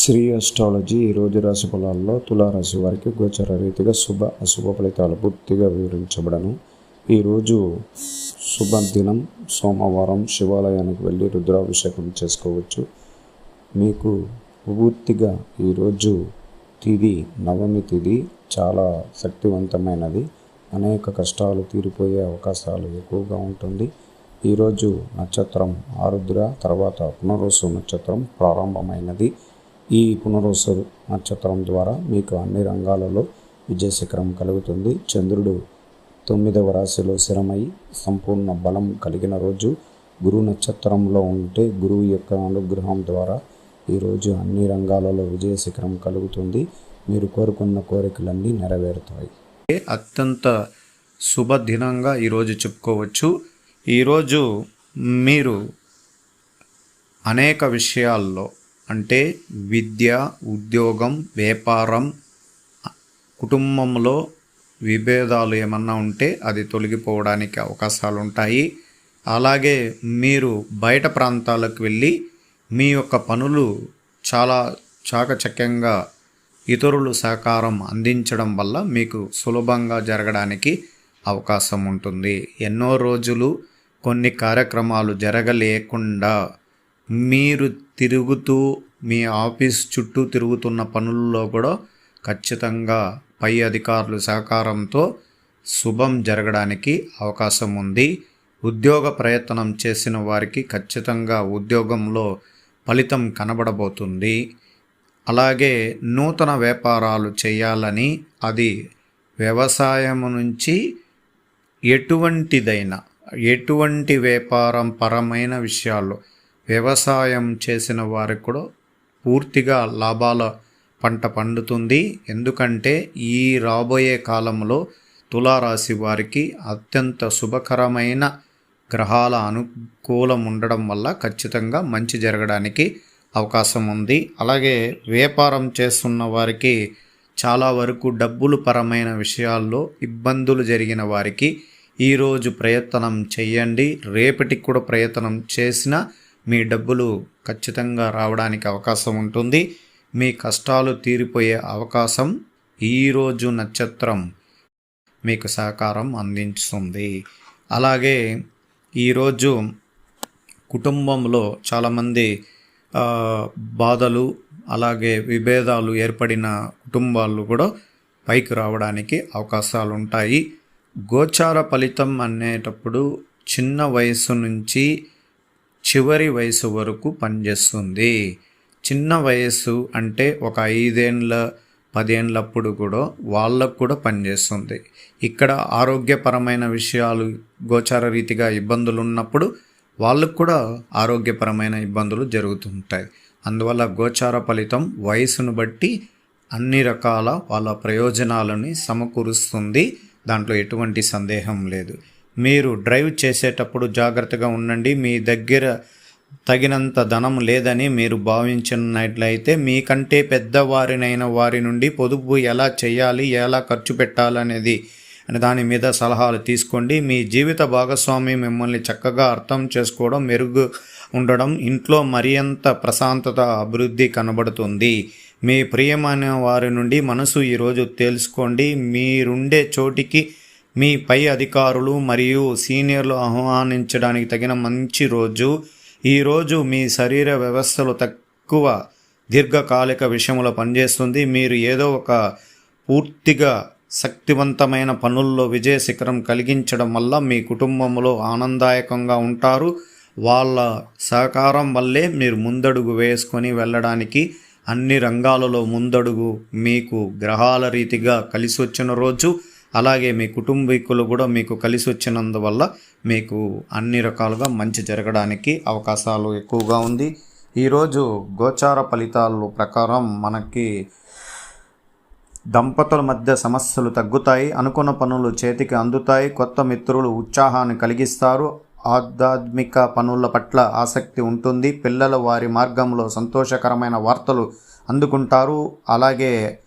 Shri astrology ఈరోజు రాశి ఫలాల్లో తులారాశి వారికి గోచర రీతిగా శుభ అశుభ ఫలితాలు పూర్తిగా వివరించబడను. ఈరోజు శుభ దినం సోమవారం శివాలయానికి వెళ్ళి రుద్రాభిషేకం చేసుకోవచ్చు. మీకు పూర్తిగా ఈరోజు తిది నవమి తిది చాలా శక్తివంతమైనది. అనేక కష్టాలు తీరిపోయే అవకాశాలు ఎక్కువగా ఉంటుంది. ఈరోజు నక్షత్రం ఆరుద్ర తర్వాత పునరుసు నక్షత్రం ప్రారంభమైనది. ఈ పునరుసు నక్షత్రం ద్వారా మీకు అన్ని రంగాలలో విజయశిఖరం కలుగుతుంది. చంద్రుడు తొమ్మిదవ రాశిలో స్థిరమై సంపూర్ణ బలం కలిగిన రోజు. గురు నక్షత్రంలో ఉంటే గురువు యొక్క అనుగ్రహం ద్వారా ఈరోజు అన్ని రంగాలలో విజయశిఖరం కలుగుతుంది. మీరు కోరుకున్న కోరికలన్నీ నెరవేరుతాయి. అత్యంత శుభదినంగా ఈరోజు చెప్పుకోవచ్చు. ఈరోజు మీరు అనేక విషయాల్లో అంటే విద్య ఉద్యోగం వ్యాపారం కుటుంబంలో విభేదాలు ఏమన్నా ఉంటే అది తొలగిపోవడానికి అవకాశాలు ఉంటాయి అలాగే మీరు బయట ప్రాంతాలకు వెళ్ళి మీ యొక్క పనులు చాలా చాకచక్యంగా ఇతరులు సహకారం అందించడం వల్ల మీకు సులభంగా జరగడానికి అవకాశం ఉంటుంది ఎన్నో రోజులు కొన్ని కార్యక్రమాలు జరగలేకుండా మీరు తిరుగుతూ మీ ఆఫీస్ చుట్టూ తిరుగుతున్న పనుల్లో కూడా ఖచ్చితంగా పై అధికారుల సహకారంతో శుభం జరగడానికి అవకాశం ఉంది. ఉద్యోగ ప్రయత్నం చేసిన వారికి ఖచ్చితంగా ఉద్యోగంలో ఫలితం కనబడబోతుంది. అలాగే నూతన వ్యాపారాలు చేయాలని అది వ్యవసాయం నుంచి ఎటువంటిదైనా ఎటువంటి వ్యాపారం పరమైన విషయాల్లో వ్యవసాయం చేసిన వారికి కూడా పూర్తిగా లాభాల పంట పండుతుంది. ఎందుకంటే ఈ రాబోయే కాలంలో తులారాశి వారికి అత్యంత శుభకరమైన గ్రహాల అనుకూలం ఉండడం వల్ల ఖచ్చితంగా మంచి జరగడానికి అవకాశం ఉంది. అలాగే వ్యాపారం చేస్తున్న వారికి చాలా వరకు డబ్బులు పరమైన విషయాల్లో ఇబ్బందులు జరిగిన వారికి ఈరోజు ప్రయత్నం చేయండి. రేపటికి కూడా ప్రయత్నం చేసినా మీ డబ్బులు ఖచ్చితంగా రావడానికి అవకాశం ఉంటుంది. మీ కష్టాలు తీరిపోయే అవకాశం ఈరోజు నక్షత్రం మీకు సహకారం అందించుతుంది. అలాగే ఈరోజు కుటుంబంలో చాలామంది బాధలు అలాగే విభేదాలు ఏర్పడిన కుటుంబాలు కూడా పైకి రావడానికి అవకాశాలు ఉంటాయి. గోచార ఫలితం అనేటప్పుడు చిన్న వయసు నుంచి చివరి వయసు వరకు పనిచేస్తుంది. చిన్న వయస్సు అంటే ఒక ఐదేండ్ల పదేండ్లప్పుడు కూడా వాళ్ళకు కూడా పనిచేస్తుంది. ఇక్కడ ఆరోగ్యపరమైన విషయాలు గోచార రీతిగా ఇబ్బందులు ఉన్నప్పుడు వాళ్ళకు కూడా ఆరోగ్యపరమైన ఇబ్బందులు జరుగుతుంటాయి. అందువల్ల గోచార ఫలితం వయసును బట్టి అన్ని రకాల వాళ్ళ ప్రయోజనాలని సమకూరుస్తుంది. దాంట్లో ఎటువంటి సందేహం లేదు. మీరు డ్రైవ్ చేసేటప్పుడు జాగ్రత్తగా ఉండండి. మీ దగ్గర తగినంత ధనం లేదని మీరు భావించినట్లయితే మీకంటే పెద్దవారినైన వారి నుండి పొదుపు ఎలా చేయాలి ఎలా ఖర్చు పెట్టాలనేది అనే దాని మీద సలహాలు తీసుకోండి. మీ జీవిత భాగస్వామి మిమ్మల్ని చక్కగా అర్థం చేసుకోవడం మెరుగు ఉండడం ఇంట్లో మరింత ప్రశాంతత అభివృద్ధి కనబడుతుంది. మీ ప్రియమైన వారి నుండి మనసు ఈరోజు తెలుసుకోండి మీరుండే చోటికి మీ పై అధికారులు మరియు సీనియర్లు ఆహ్వానించడానికి తగిన మంచి రోజు. ఈరోజు మీ శరీర వ్యవస్థలు తక్కువ దీర్ఘకాలిక విషయంలో పనిచేస్తుంది. మీరు ఏదో ఒక పూర్తిగా శక్తివంతమైన పనుల్లో విజయ శిఖరం కలిగించడం వల్ల మీ కుటుంబంలో ఆనందదాయకంగా ఉంటారు. వాళ్ళ సహకారం వల్లే మీరు ముందడుగు వేసుకొని వెళ్ళడానికి అన్ని రంగాలలో ముందడుగు మీకు గ్రహాల రీతిగా కలిసి వచ్చిన రోజు. అలాగే మీ కుటుంబీకులు కూడా మీకు కలిసి వచ్చినందువల్ల మీకు అన్ని రకాలుగా మంచి జరగడానికి అవకాశాలు ఎక్కువగా ఉంది. ఈరోజు గోచార ఫలితాలు ప్రకారం మనకి దంపతుల మధ్య సమస్యలు తగ్గుతాయి. అనుకున్న పనులు చేతికి అందుతాయి. కొత్త మిత్రులు ఉత్సాహాన్ని కలిగిస్తారు. ఆధ్యాత్మిక పనుల పట్ల ఆసక్తి ఉంటుంది. పిల్లలు వారి మార్గంలో సంతోషకరమైన వార్తలు అందుకుంటారు. అలాగే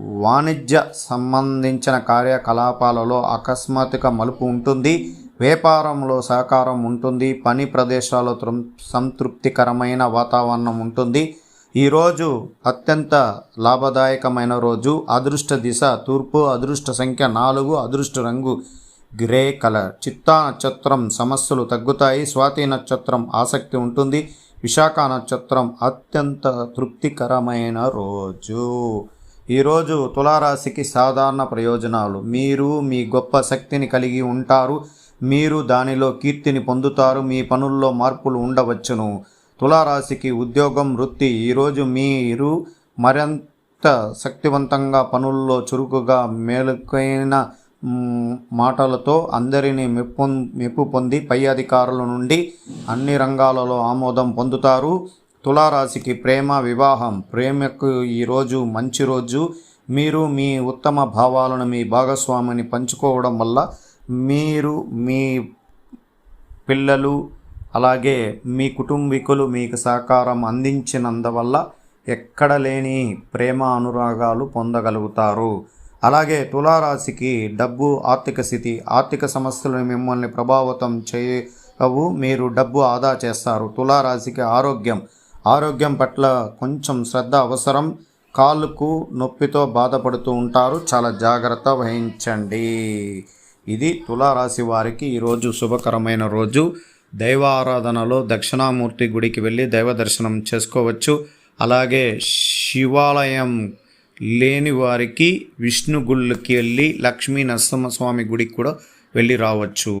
వాణిజ్య సంబంధించిన కార్యకలాపాలలో అకస్మాత్తుగా మలుపు ఉంటుంది వ్యాపారంలో సహకారం ఉంటుంది పని ప్రదేశాల్లో సంతృప్తికరమైన వాతావరణం ఉంటుంది. ఈరోజు అత్యంత లాభదాయకమైన రోజు. అదృష్ట దిశ తూర్పు అదృష్ట సంఖ్య నాలుగు అదృష్ట రంగు గ్రే కలర్. చిత్తా నక్షత్రం సమస్యలు తగ్గుతాయి స్వాతి నక్షత్రం ఆసక్తి ఉంటుంది విశాఖ నక్షత్రం అత్యంత తృప్తికరమైన రోజు. ఈరోజు తులారాశికి సాధారణ ప్రయోజనాలు. మీరు మీ గొప్ప శక్తిని కలిగి ఉంటారు. మీరు దానిలో కీర్తిని పొందుతారు. మీ పనుల్లో మార్పులు ఉండవచ్చును. తులారాశికి ఉద్యోగం వృత్తి ఈరోజు మీరు మరింత శక్తివంతంగా పనుల్లో చురుకుగా మేలుకైన మాటలతో అందరినీ మెప్పు మెప్పు పొంది పై అధికారుల నుండి అన్ని రంగాలలో ఆమోదం పొందుతారు. తులారాశికి ప్రేమ వివాహం ప్రేమకు ఈరోజు మంచి రోజు. మీరు మీ ఉత్తమ భావాలను మీ భాగస్వామిని పంచుకోవడం వల్ల మీరు మీ పిల్లలు అలాగే మీ కుటుంబీకులు మీకు సహకారం అందించినందువల్ల ఎక్కడ లేని ప్రేమ అనురాగాలు పొందగలుగుతారు. అలాగే తులారాశికి డబ్బు ఆర్థిక స్థితి ఆర్థిక సమస్యలు మిమ్మల్ని ప్రభావితం చేయవు. మీరు డబ్బు ఆదా చేస్తారు. తులారాశికి ఆరోగ్యం ఆరోగ్యం పట్ల కొంచెం శ్రద్ధ అవసరం. కాళ్ళకు నొప్పితో బాధపడుతూ ఉంటారు. చాలా జాగ్రత్త వహించండి. ఇది తులారాశి వారికి ఈరోజు శుభకరమైన రోజు. దైవ ఆరాధనలో దక్షిణామూర్తి గుడికి వెళ్ళి దైవ దర్శనం చేసుకోవచ్చు. అలాగే శివాలయం లేని వారికి విష్ణు గుళ్ళకి వెళ్ళి లక్ష్మీ నరసింహస్వామి గుడికి కూడా వెళ్ళి రావచ్చు.